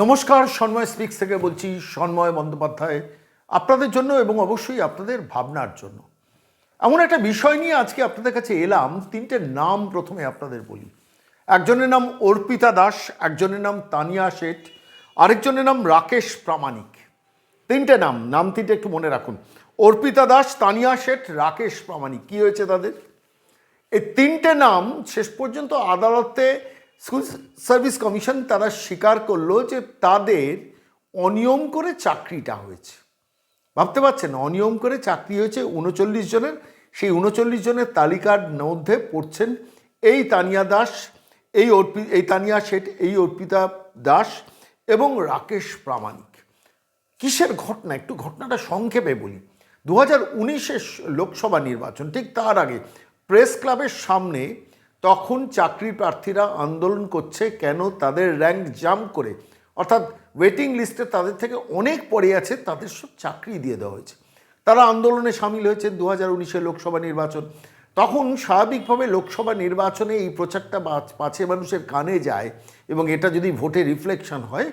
নমস্কার, সন্ময় স্পিক্স থেকে বলছি সন্ময় বন্দ্যোপাধ্যায়, আপনাদের জন্য এবং অবশ্যই আপনাদের ভাবনার জন্য। এমন একটা বিষয় নিয়ে আজকে আপনাদের কাছে এলাম, তিনটে নাম প্রথমে আপনাদের বলি। একজনের নাম অর্পিতা দাস, একজনের নাম তানিয়া শেঠ, আরেকজনের নাম রাকেশ প্রামাণিক। তিনটে নাম নাম তিনটে একটু মনে রাখুন। অর্পিতা দাস, তানিয়া শেঠ, রাকেশ প্রামাণিক। কী হয়েছে তাদের? এই তিনটে নাম শেষ পর্যন্ত আদালতে স্কুল সার্ভিস কমিশন তারা স্বীকার করল যে তাদের অনিয়ম করে চাকরিটা হয়েছে। ভাবতে পারছেন, অনিয়ম করে চাকরি হয়েছে উনচল্লিশ জনের, সেই উনচল্লিশ জনের তালিকার মধ্যে পড়ছেন এই তানিয়া দাস, এই অর্পি, এই তানিয়া শেঠ, এই অর্পিতা দাস এবং রাকেশ প্রামাণিক। কিসের ঘটনা? একটু ঘটনাটা সংক্ষেপে বলি। দু হাজার লোকসভা নির্বাচন, ঠিক তার আগে প্রেস ক্লাবের সামনে তখন চাকরি প্রার্থীরা আন্দোলন করছে কেন তাদের র্যাঙ্ক জাম্প করে। অর্থাৎ ওয়েটিং লিস্টে তাদের থেকে অনেক পরে আছে, তাদের সব চাকরি দিয়ে দেওয়া হয়েছে। তারা আন্দোলনে সামিল হয়েছেন দু হাজার উনিশের লোকসভা নির্বাচন। তখন স্বাভাবিকভাবে লোকসভা নির্বাচনে এই প্রচারটা পাছে মানুষের কানে যায় এবং এটা যদি ভোটে রিফ্লেকশন হয়,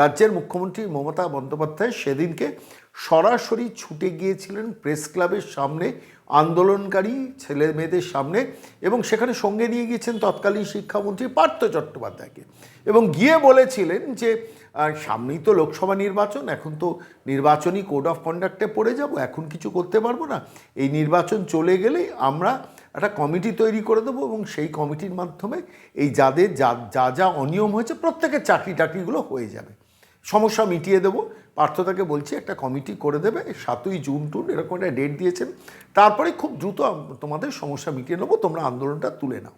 রাজ্যের মুখ্যমন্ত্রী মমতা বন্দ্যোপাধ্যায় সেদিনকে সরাসরি ছুটে গিয়েছিলেন প্রেস ক্লাবের সামনে, আন্দোলনকারী ছেলে মেয়েদের সামনে এবং সেখানে সঙ্গে নিয়ে গিয়েছেন তৎকালীন শিক্ষামন্ত্রী পার্থ চট্টোপাধ্যায়কে। এবং গিয়ে বলেছিলেন যে সামনেই তো লোকসভা নির্বাচন, এখন তো নির্বাচনী কোড অফ কন্ডাক্টে পড়ে যাব, এখন কিছু করতে পারব না। এই নির্বাচন চলে গেলেই আমরা একটা কমিটি তৈরি করে দেবো এবং সেই কমিটির মাধ্যমে এই যাদের যা যা যা অনিয়ম হয়েছে, প্রত্যেকের চাকরি টাকরিগুলো হয়ে যাবে। সমস্যা মিটিয়ে দেবো। পার্থতাকে বলছি, একটা কমিটি করে দেবে, সাতই জুন টুন এরকম একটা ডেট দিয়েছেন। তারপরে খুব দ্রুত তোমাদের সমস্যা মিটিয়ে নেব, তোমরা আন্দোলনটা তুলে নাও।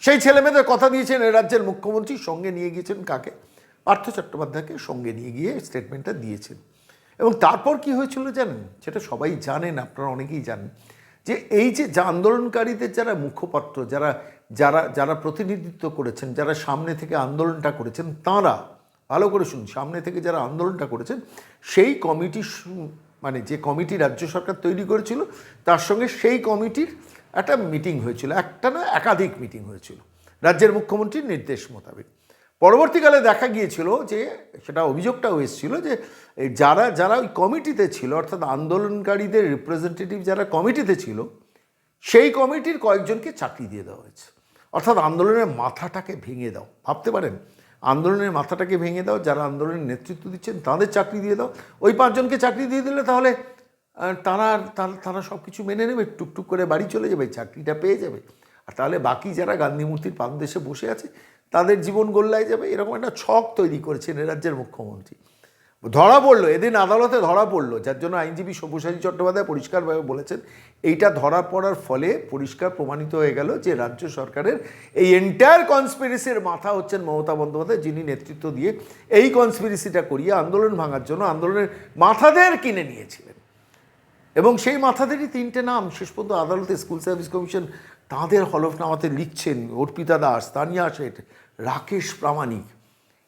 সেই ছেলেমেয়েদের কথা দিয়েছেন রাজ্যের মুখ্যমন্ত্রী, সঙ্গে নিয়ে গিয়েছেন কাকে? পার্থ চট্টোপাধ্যায়কে সঙ্গে নিয়ে গিয়ে স্টেটমেন্টটা দিয়েছেন। এবং তারপর কি হয়েছিল জানেন? সেটা সবাই জানেন, আপনারা অনেকেই জানেন। যে এই যে, যা আন্দোলনকারীদের যারা মুখপাত্র, যারা যারা যারা প্রতিনিধিত্ব করেছেন, যারা সামনে থেকে আন্দোলনটা করেছেন, তাঁরা ভালো করে শুনুন, সামনে থেকে যারা আন্দোলনটা করেছেন, সেই কমিটি মানে যে কমিটি রাজ্য সরকার তৈরি করেছিল, তার সঙ্গে সেই কমিটির একটা মিটিং হয়েছিল, একটা না একাধিক মিটিং হয়েছিল, রাজ্যের মুখ্যমন্ত্রীর নির্দেশ মোতাবেক। পরবর্তীকালে দেখা গিয়েছিল যে, সেটা অভিযোগটাও এসেছিল যে যারা যারা ওই কমিটিতে ছিল, অর্থাৎ আন্দোলনকারীদের রিপ্রেজেন্টেটিভ যারা কমিটিতে ছিল, সেই কমিটির কয়েকজনকে চাকরি দিয়ে দেওয়া হয়েছে। অর্থাৎ আন্দোলনের মাথাটাকে ভেঙে দাও, ভাবতে পারেন? আন্দোলনের মাথাটাকে ভেঙে দাও, যারা আন্দোলনের নেতৃত্ব দিচ্ছেন তাদের চাকরি দিয়ে দাও। ওই পাঁচজনকে চাকরি দিয়ে দিলে তাহলে তারা তারা সব কিছু মেনে নেবে, টুকটুক করে বাড়ি চলে যাবে, চাকরিটা পেয়ে যাবে। আর তাহলে বাকি যারা গান্ধী মূর্তির পাদদেশে বসে আছে, তাদের জীবন গোল্লায় যাবে। এরকম একটা ছক তৈরি করেছেন রাজ্যের মুখ্যমন্ত্রী। ধরা পড়ল, এদিন আদালতে ধরা পড়ল, যার জন্য আইনজীবী সব্যসাচী চট্টোপাধ্যায় পরিষ্কারভাবে বলেছেন, এইটা ধরা পড়ার ফলে পরিষ্কার প্রমাণিত হয়ে গেল যে রাজ্য সরকারের এই এন্টায়ার কনস্পিরেসির মাথা হচ্ছেন মমতা বন্দ্যোপাধ্যায়, যিনি নেতৃত্ব দিয়ে এই কনস্পিরেসিটা করিয়ে আন্দোলন ভাঙার জন্য আন্দোলনের মাথাদের কিনে নিয়েছিলেন। এবং সেই মাথাদেরই তিনটে নাম শেষ পর্যন্ত আদালতে স্কুল সার্ভিস কমিশন তাঁদের হলফনামাতে লিখছেন, অর্পিতা দাস, তানিয়া শেঠ, রাকেশ প্রামাণিক।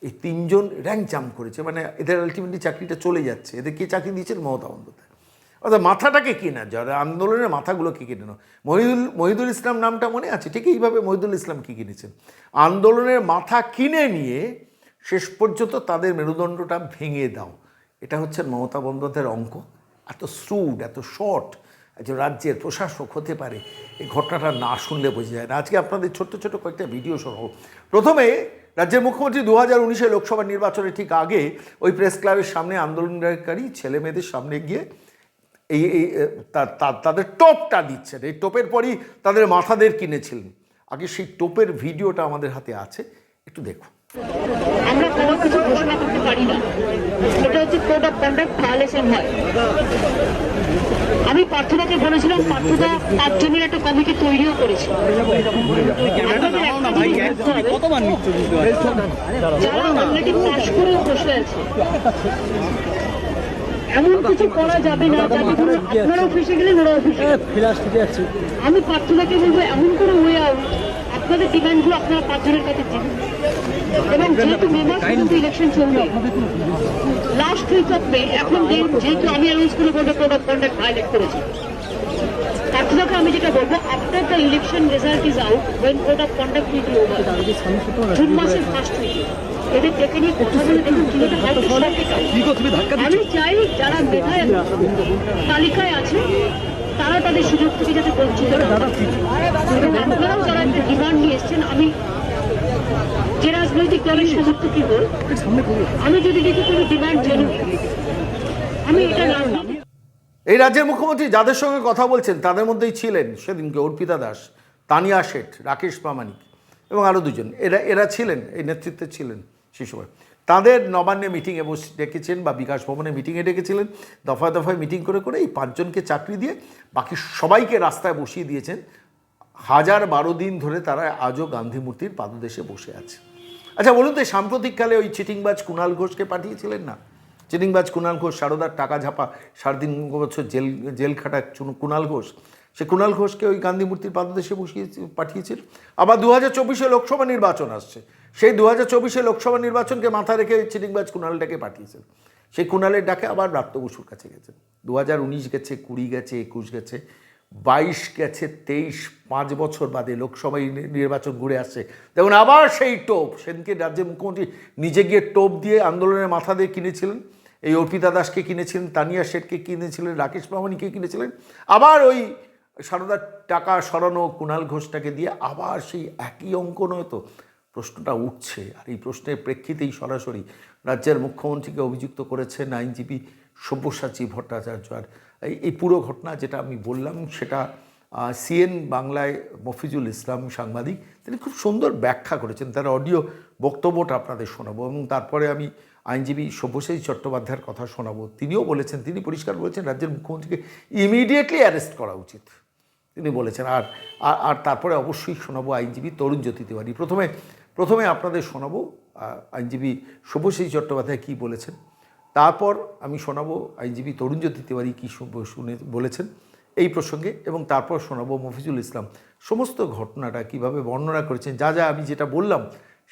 এই তিনজন র্যাঙ্ক জাম্প করেছে মানে এদের আলটিমেটলি চাকরিটা চলে যাচ্ছে। এদের কে চাকরি দিয়েছেন? মমতা বন্দ্যোপাধ্যায়। অর্থাৎ মাথাটাকে কেনা যারা আন্দোলনের মাথাগুলোকে কিনে নাও মহিদুল মহিদুল ইসলাম নামটা মনে আছে? ঠিক এইভাবে মহিদুল ইসলাম কী কিনেছেন আন্দোলনের মাথা কিনে নিয়ে শেষ পর্যন্ত তাদের মেরুদণ্ডটা ভেঙে দাও। এটা হচ্ছে মমতা বন্দ্যোপাধ্যায়ের অঙ্ক। এত শ্রুড এত শর্ট একজন রাজ্যের প্রশাসক হতে পারে, এই ঘটনাটা না শুনলে বোঝা যায় না। আজকে আপনাদের ছোট্ট ছোট কয়েকটা ভিডিও সহ প্রথমে রাজ্যের মুখ্যমন্ত্রী দু হাজার উনিশে লোকসভা নির্বাচনের ঠিক আগে ওই প্রেস ক্লাবের সামনে আন্দোলনকারী ছেলে মেয়েদের সামনে গিয়ে এই এই তাদের টোপটা দিচ্ছেন। এই টোপের পরই তাদের মাথাদের কিনেছিলেন। আগে সেই টোপের ভিডিওটা আমাদের হাতে আছে। একটু দেখুন। আমরা কোনো কিছু ঘোষণা করতে পারি না। এটা হচ্ছে কোড অফ কন্ডাক্ট ভায়োলেশন হয়। আমি প্রার্থনাকে বলেছিলাম প্রার্থনা পাঁচজনের একটা কমিটি তৈরিও করেছে। যারা অলরেডি পাশ করেও বসে আছে এমন কিছু করা যাবে না যাতে ধরুন আপনারাও ফেসে গেলেন ওরাও ফেসে গেলেন। ফিলাস ঠিক আছে আমি প্রার্থনাকে বলব এমন করে ওয়ে আউট আপনাদের ডিমান্ডগুলো আপনারা পাঁচজনের কাছে দিন। এবং যেহেতু মে মাস পর্যন্ত ইলেকশন চলবে লাস্ট উইক অফ মে এখন যেহেতু আমি অ্যানাউন্স করে বলব কোড অফ কন্ডাক্ট ভায়োলেট করেছি। প্রার্থনাকে আমি যেটা বলব after the election result is out when code of conduct will be over June মাসের ফার্স্ট উইকে এদের ডেকে নিয়ে কথা বলে দেখুন কীভাবে। আমি চাই যারা মেধায় তালিকায় আছে তারা তাদের সুযোগ থেকে যাতে বঞ্চিত আপনারাও যারা একটা ডিমান্ড নিয়ে এসছেন আমি যে রাজনৈতিক দলের সমর্থকই হল আমি যদি দেখি কোনো ডিমান্ড জেনুইন আমি এটা রাজনীতি এই রাজ্যের মুখ্যমন্ত্রী যাদের সঙ্গে কথা বলছেন তাদের মধ্যেই ছিলেন সেদিনকে অর্পিতা দাস তানিয়া শেঠ রাকেশ প্রামাণিক এবং আরও দুজন। এরা এরা ছিলেন এই নেতৃত্বে ছিলেন সেই সময়। তাদের নবান্নে মিটিংয়ে বসে ডেকেছেন বা বিকাশ ভবনে মিটিংয়ে ডেকেছিলেন দফায় দফায় মিটিং করে করে এই পাঁচজনকে চাকরি দিয়ে বাকি সবাইকে রাস্তায় বসিয়ে দিয়েছেন। হাজার বারো দিন ধরে তারা আজও গান্ধী মূর্তির পাদদেশে বসে আছে। আচ্ছা বলুন তো সাম্প্রতিককালে ওই চিটিংবাজ কুণাল ঘোষকে পাঠিয়েছিলেন না? চিটিংবাজ কুণাল ঘোষ, সারদার টাকা ঝাপা সাড়ে তিন বছর জেল জেল খাটা কুণাল ঘোষ, সে কুণাল ঘোষকে ওই গান্ধী মূর্তির পাদদেশে বসিয়ে পাঠিয়েছিল। আবার দু হাজার চব্বিশে লোকসভা নির্বাচন আসছে। সেই দু হাজার চব্বিশে লোকসভা নির্বাচনকে মাথা রেখে চিটিংবাজ কুণালটাকে পাঠিয়েছেন। সেই কুণালের ডাকে আবার ব্রাত্য বসুর কাছে গেছেন। দু হাজার উনিশ গেছে, কুড়ি গেছে, একুশ গেছে, বাইশ গেছে, তেইশ, পাঁচ বছর বাদে লোকসভায় নির্বাচন ঘুরে আসছে। দেখুন, আবার সেই টোপ। সেদিনকে রাজ্যের মুখ্যমন্ত্রী নিজে গিয়ে টোপ দিয়ে আন্দোলনের মাথা দিয়ে কিনেছিলেন। এই অর্পিতা দাসকে কিনেছিলেন, তানিয়া শেঠকে কিনেছিলেন, রাকেশ প্রামাণিককে কিনেছিলেন। আবার ওই সারদার টাকা সরানো কুণাল ঘোষটাকে দিয়ে আবার সেই একই অঙ্ক নয় তো। প্রশ্নটা উঠছে। আর এই প্রশ্নের প্রেক্ষিতেই সরাসরি রাজ্যের মুখ্যমন্ত্রীকে অভিযুক্ত করেছেন আইনজীবী সব্যসাচী ভট্টাচার্য। আর এই- পুরো ঘটনা যেটা আমি বললাম, সেটা সিএন বাংলায় মফিজুল ইসলাম সাংবাদিক, তিনি খুব সুন্দর ব্যাখ্যা করেছেন। তার অডিও বক্তব্যটা আপনাদের শোনাবো এবং তারপরে আমি আইনজীবী সব্যসাচী চট্টোপাধ্যায়ের কথা শোনাবো। তিনিও বলেছেন, তিনি পরিষ্কার বলেছেন, রাজ্যের মুখ্যমন্ত্রীকে ইমিডিয়েটলি অ্যারেস্ট করা উচিত। তিনি বলেছেন আর- আর তারপরে অবশ্যই শোনাবো আইনজীবী তরুণ জ্যোতি তিওয়ারি। প্রথমে প্রথমে আপনাদের শোনাবো আইনজীবী শুভশ্রী চট্টোপাধ্যায় কী বলেছেন। তারপর আমি শোনাবো আইনজীবী তরুণ জ্যোতি তিওয়ারি কী শুনে, বলেছেন এই প্রসঙ্গে এবং তারপর শোনাবো মফিজুল ইসলাম সমস্ত ঘটনাটা কীভাবে বর্ণনা করেছেন, যা যা আমি যেটা বললাম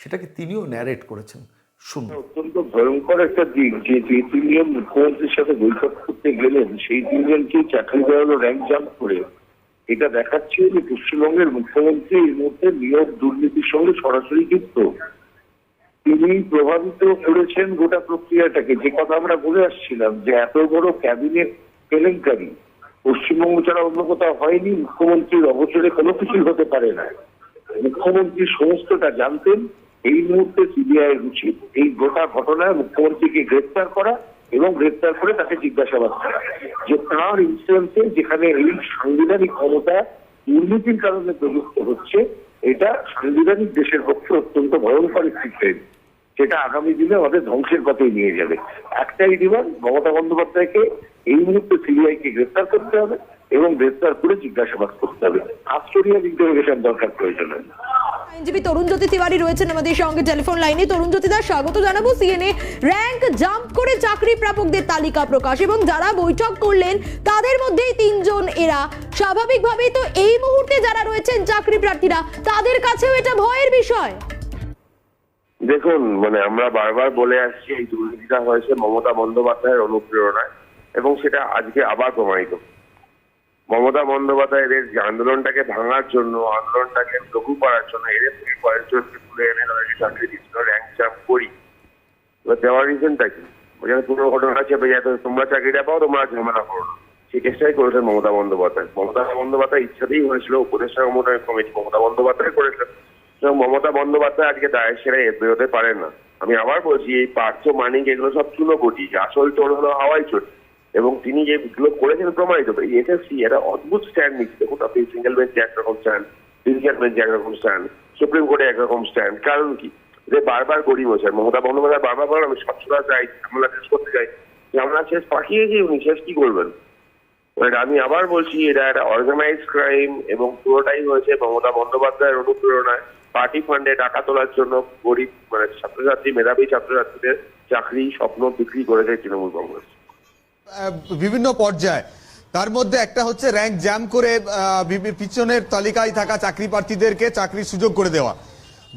সেটাকে তিনিও ন্যারেট করেছেন। শুনুন। অত্যন্ত ভয়ঙ্কর একটা দিক যে যে তিনজন মুখ্যমন্ত্রীর সাথে বৈঠক করতে গেলেন, সেই তিনজনকে চাকরি দেওয়া র্যাঙ্ক জাম্প করে এটা দেখাচ্ছে যে পশ্চিমবঙ্গের মুখ্যমন্ত্রী এর মধ্যে নিয়োগ দুর্নীতির সঙ্গে সরাসরি যুক্ত। তিনি প্রভাবিত করেছেন গোটা প্রক্রিয়াটাকে। যে কথা আমরা বলে আসছিলাম যে এত বড় ক্যাবিনেট কেলেঙ্কারি পশ্চিমবঙ্গ ছাড়া অন্য কোথাও হয়নি, মুখ্যমন্ত্রীর অবসরে কোনো কিছুই হতে পারে না। মুখ্যমন্ত্রী সমস্তটা জানতেন। এই মুহূর্তে সিবিআই উচিত এই গোটা ঘটনায় মুখ্যমন্ত্রীকে গ্রেপ্তার করা এবং গ্রেপ্তার করে তাকে জিজ্ঞাসাবাদ করা। যে তার ইনসিডেন্সে যেখানে এই সাংবিধানিক ক্ষমতা দুর্নীতির কারণে প্রযুক্ত হচ্ছে, এটা সাংবিধানিক দেশের পক্ষে অত্যন্ত ভয়ঙ্কর একটি ট্রেন্ড সেটা আগামী দিনে আমাদের ধ্বংসের পথে নিয়ে যাবে। একটাই ডিমান্ড মমতা বন্দ্যোপাধ্যায়কে এই মুহূর্তে সিবিআই কে গ্রেপ্তার করতে হবে এবং গ্রেপ্তার করে জিজ্ঞাসাবাদ করতে হবে। আশ্চর্য ইন্টারোগেশন দরকার প্রয়োজন হয়। আইনজীবী তরুণ জ্যোতি তিওয়ারি রয়েছেন আমাদের সঙ্গে টেলিফোন লাইনে। তরুণ জ্যোতি দাস স্বাগত জানাব সিএনএ র্যাঙ্ক জাম্প করে চাকরি প্রাপকদের তালিকা প্রকাশ এবং যারা বৈঠক করলেন, তাদের মধ্যেই তিনজন এরা। স্বাভাবিকভাবেই তো এই মুহূর্তে যারা রয়েছেন চাকরি প্রার্থীরা, তাদের কাছেও এটা ভয়ের বিষয়। দেখুন মানে আমরা বারবার বলে আসছি, এই দুর্নীতিটা হয়েছে মমতা বন্দ্যোপাধ্যায়ের অনুপ্রেরণায় এবং সেটা আজকে আবার প্রমাণিত মমতা বন্দ্যোপাধ্যায় এদের যে আন্দোলনটাকে ভাঙার জন্য, আন্দোলনটাকে লঘু করার জন্য, এদের থেকে কয়েকজনকে তুলে এনে তাদেরকে চাকরি দিচ্ছিল র্যাঙ্ক জাম্প করি। এবার দেওয়ার রিজনটা কি? যেখানে পুরো ঘটনা আছে যাতে তোমরা চাকরিটা পাও, তোমরা ঝামেলা করো না। সেই চেষ্টাই করেছেন মমতা বন্দ্যোপাধ্যায়। মমতা বন্দ্যোপাধ্যায় ইচ্ছাতেই হয়েছিল, উপদেষ্টা কমিটি কমিটি মমতা বন্দ্যোপাধ্যায় করেছেন এবং মমতা বন্দ্যোপাধ্যায় আজকে দায়ের সেরা বেরোতে পারেন না। আমি আবার বলছি, এই পার্থ, মানিক, এগুলো সব চুনোবটি আসল চোর হলো হাওয়াই চোর। এবং তিনি যেগুলো করেছেন প্রমাণিত এই এসএসসি একটা অদ্ভুত স্ট্যান্ড নিচ্ছে। দেখুন, আপনি সিঙ্গেল বেঞ্চে একরকম স্ট্যান্ড ডিভিশন বেঞ্চে একরকম স্ট্যান্ড সুপ্রিম কোর্টে একরকম স্ট্যান্ড কারণ কি? যে বারবার গরিব হচ্ছে মমতা বন্দ্যোপাধ্যায় বারবার বলেন, আমি সবসময় চাই ঝামেলা শেষ করতে চাই। আমরা শেষ পাঠিয়েছি, উনি শেষ কি করবেন? আমি আবার বলছি, এটা একটা অর্গানাইজ ক্রাইম এবং পুরোটাই হয়েছে মমতা বন্দ্যোপাধ্যায়ের অনুপ্রেরণায়। পার্টি ফান্ডে টাকা তোলার জন্য গরিব মানে ছাত্রছাত্রী, মেধাবী ছাত্রছাত্রীদের চাকরি, স্বপ্ন বিক্রি করেছে তৃণমূল কংগ্রেস। বিভিন্ন পর্যায়ে। তার মধ্যে একটা হচ্ছে র্যাঙ্ক জ্যাম করে পিছনের তালিকায় থাকা চাকরি প্রার্থীদেরকে চাকরির সুযোগ করে দেওয়া।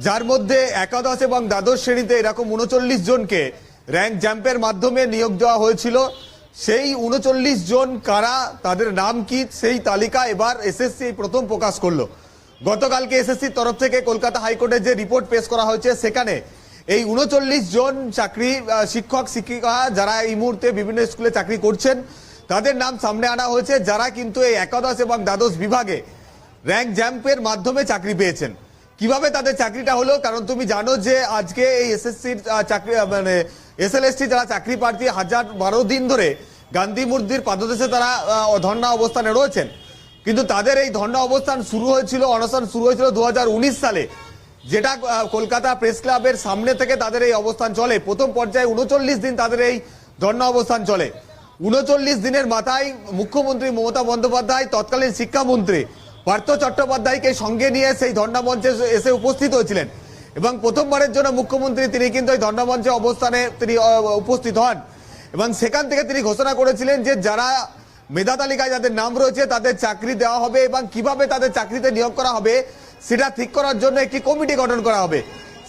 যার মধ্যে একাদশ এবং দ্বাদশ শ্রেণীতে এরকম উনচল্লিশ জনকে র্যাঙ্ক জ্যাম্পের মাধ্যমে নিয়োগ দেওয়া হয়েছিল। সেই উনচল্লিশ জন কারা, তাদের নাম কি, সেই তালিকা এবার এসএসসি প্রথম প্রকাশ করল। গতকালকে এসএসসির তরফ থেকে কলকাতা হাইকোর্টে যে রিপোর্ট পেশ করা হয়েছে, সেখানে এই উনচল্লিশ জন চাকরি শিক্ষক, শিক্ষিকা যারা এই মুহূর্তে বিভিন্ন স্কুলে চাকরি করছেন, তাদের নাম সামনে আনা হয়েছে। যারা কিন্তু এই একাদশ এবং দ্বাদশ বিভাগে র্যাঙ্ক জ্যাম্পের মাধ্যমে চাকরি পেয়েছেন। কীভাবে তাদের চাকরিটা হলো? কারণ তুমি জানো যে আজকে এই এসএসসির চাকরি মানে এসএলএসটি যারা চাকরি প্রার্থী, হাজার বারো দিন ধরে গান্ধী মূর্তির পাদদেশে তারা ধর্ণা অবস্থানে রয়েছেন। কিন্তু তাদের এই ধর্ণা অবস্থান শুরু হয়েছিল, অনশন শুরু হয়েছিল দু হাজার উনিশ সালে। যেটা কলকাতা প্রেস ক্লাবের সামনে থেকে তাদের এই অবস্থান চলে। প্রথম পর্যায়ে উনচল্লিশ দিন তাদের এই ধর্ণা অবস্থান চলে। উনচল্লিশ দিনের মাথায় মুখ্যমন্ত্রী মমতা বন্দ্যোপাধ্যায়, তৎকালীন শিক্ষামন্ত্রী পার্থ চট্টোপাধ্যায়কে সঙ্গে নিয়ে সেই ধর্ণা মঞ্চে এসে উপস্থিত হয়েছিলেন। এবং প্রথমবারের জন্য মুখ্যমন্ত্রী তিনি কিন্তু এই ধর্ণা মঞ্চে অবস্থানে তিনি উপস্থিত হন। এবং সেখান থেকে তিনি ঘোষণা করেছিলেন যে যারা মেধা তালিকায় যাদের নাম রয়েছে তাদের চাকরি দেওয়া হবে এবং কীভাবে তাদের চাকরিতে নিয়োগ করা হবে সেটা ঠিক করার জন্য একটি কমিটি গঠন করা হবে।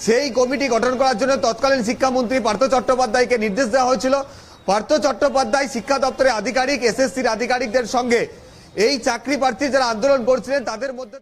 সেই কমিটি গঠন করার জন্য তৎকালীন শিক্ষামন্ত্রী পার্থ চট্টোপাধ্যায়কে নির্দেশ দেওয়া হয়েছিল। পার্থ চট্টোপাধ্যায় শিক্ষা দপ্তরের আধিকারিক, এসএসসির আধিকারিকদের সঙ্গে এই চাকরি প্রার্থী যারা আন্দোলন করছিলেন, তাদের মধ্যে